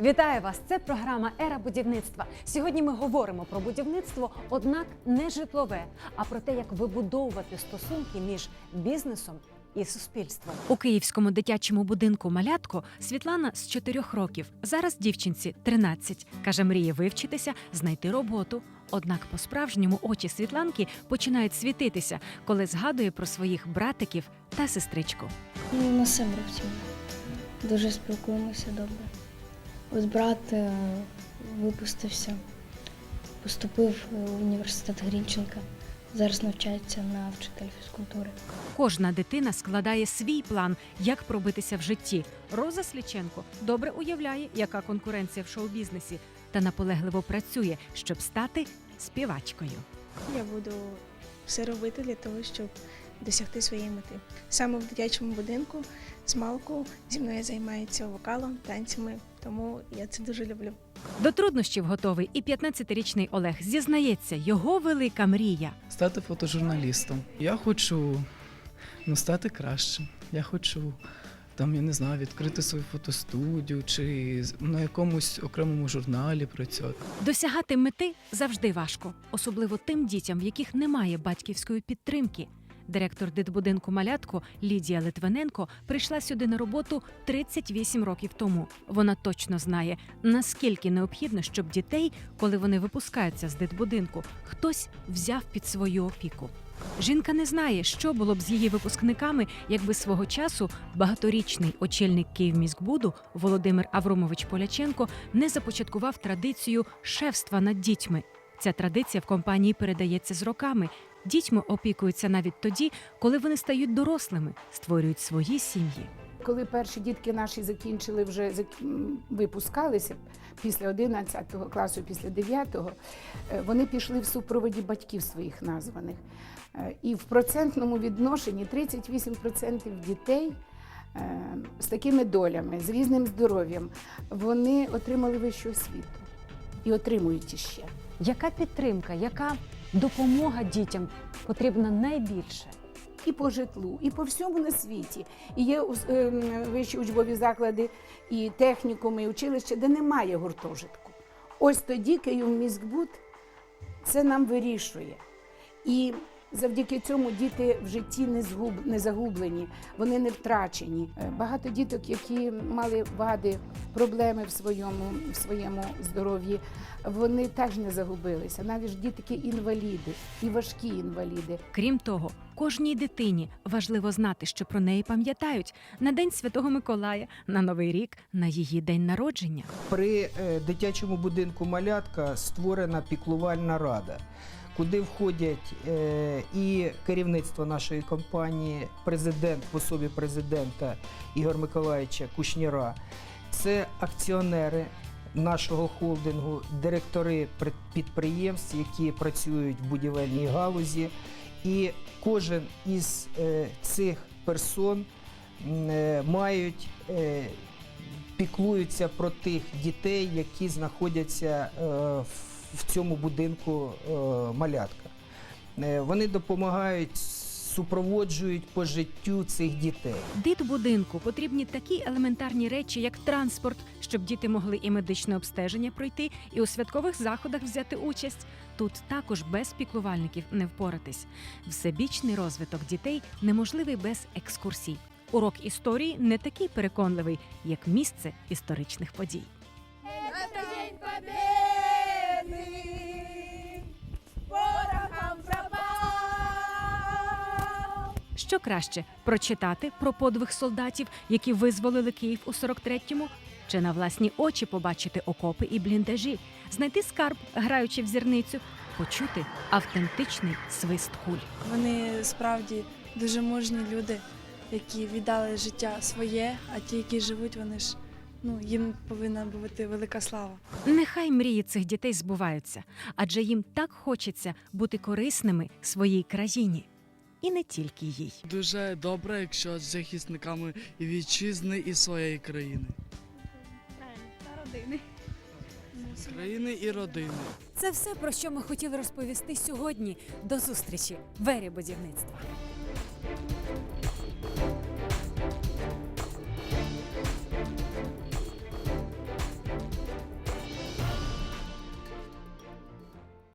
Вітаю вас! Це програма Ера будівництва. Сьогодні ми говоримо про будівництво, однак не житлове, а про те, як вибудовувати стосунки між бізнесом і суспільством. У київському дитячому будинку малятко Світлана з 4 років. Зараз дівчинці 13. Каже, мріє вивчитися, знайти роботу. Однак по-справжньому очі Світланки починають світитися, коли згадує про своїх братиків та сестричку. Ну, на Семрівці. Дуже спілкуємося добре. Ось брат е, випустився, поступив в університет Грінченка. Зараз навчається на вчителя фізкультури. Кожна дитина складає свій план, як пробитися в житті. Роза Сліченко добре уявляє, яка конкуренція в шоу-бізнесі, та наполегливо працює, щоб стати співачкою. Я буду все робити для того, щоб досягти своєї мети. Саме в дитячому будинку з малку зі мною займаються вокалом, танцями, тому я це дуже люблю. До труднощів готовий і 15-річний Олег зізнається, його велика мрія. стати фотожурналістом. Я хочу ну, стати кращим. Я хочу там, я не знаю, відкрити свою фотостудію чи на якомусь окремому журналі працювати. Досягати мети завжди важко, особливо тим дітям, в яких немає батьківської підтримки. Директор дитбудинку малятко Лідія Литвиненко прийшла сюди на роботу 38 років тому. Вона точно знає, наскільки необхідно, щоб дітей, коли вони випускаються з дитбудинку, хтось взяв під свою опіку. Жінка не знає, що було б з її випускниками, якби свого часу багаторічний очільник Київміськбуду Володимир Авромович Поляченко не започаткував традицію шефства над дітьми. Ця традиція в компанії передається з роками. Дітьми опікуються навіть тоді, коли вони стають дорослими, створюють свої сім'ї. Коли перші дітки наші закінчили вже випускалися після 11 класу, після 9, е, вони пішли в супроводі батьків своїх названих. Е, І в процентному відношенні 38% дітей е, з такими долями, з різним здоров'ям, вони отримали вищу освіту і отримують іще. Яка підтримка, яка допомога дітям потрібна найбільше? і по житлу, і по всьому на світі. І є ем, вищі учбові заклади, і технікуми, і училища, де немає гуртожитку. Ось тоді Київ міськбуд це нам вирішує. І завдяки цьому діти в житті не, згуб, не загублені, вони не втрачені. Е, Багато діток, які мали вади, проблеми в своєму, в своєму здоров'ї, вони теж не загубилися. Навіть дітки інваліди і важкі інваліди. Крім того, кожній дитині важливо знати, що про неї пам'ятають на День Святого Миколая, на Новий рік, на її день народження. При е, дитячому будинку малятка створена піклувальна рада, куди входять е, і керівництво нашої компанії, президент в особі президента Ігор Миколаївича Кушніра. Це акціонери нашого холдингу, директори підприємств, які працюють в будівельній галузі. І кожен із е, цих персон е, мають піклуються про тих дітей, які знаходяться в- в цьому будинку е, малятка. Е, Вони допомагають, супроводжують по життю цих дітей. Дитбудинку потрібні такі елементарні речі, як транспорт, щоб діти могли і медичне обстеження пройти, і у святкових заходах взяти участь. Тут також без піклувальників не впоратись. Всебічний розвиток дітей неможливий без екскурсій. Урок історії не такий переконливий, як місце історичних подій. Що краще прочитати про подвиг солдатів, які визволили Київ у 43-му, чи на власні очі побачити окопи і бліндажі, знайти скарб, граючи в зірницю, почути автентичний свист куль. Вони справді дуже мужні люди, які віддали життя своє, а ті, які живуть, вони ж ну їм повинна бути велика слава. Нехай мрії цих дітей збуваються, адже їм так хочеться бути корисними своїй країні, і не тільки їй. Дуже добре, якщо з захисниками і вітчизни, і своєї країни. та родини Країни і родини. Це все про що ми хотіли розповісти сьогодні. До зустрічі в ері будівництва.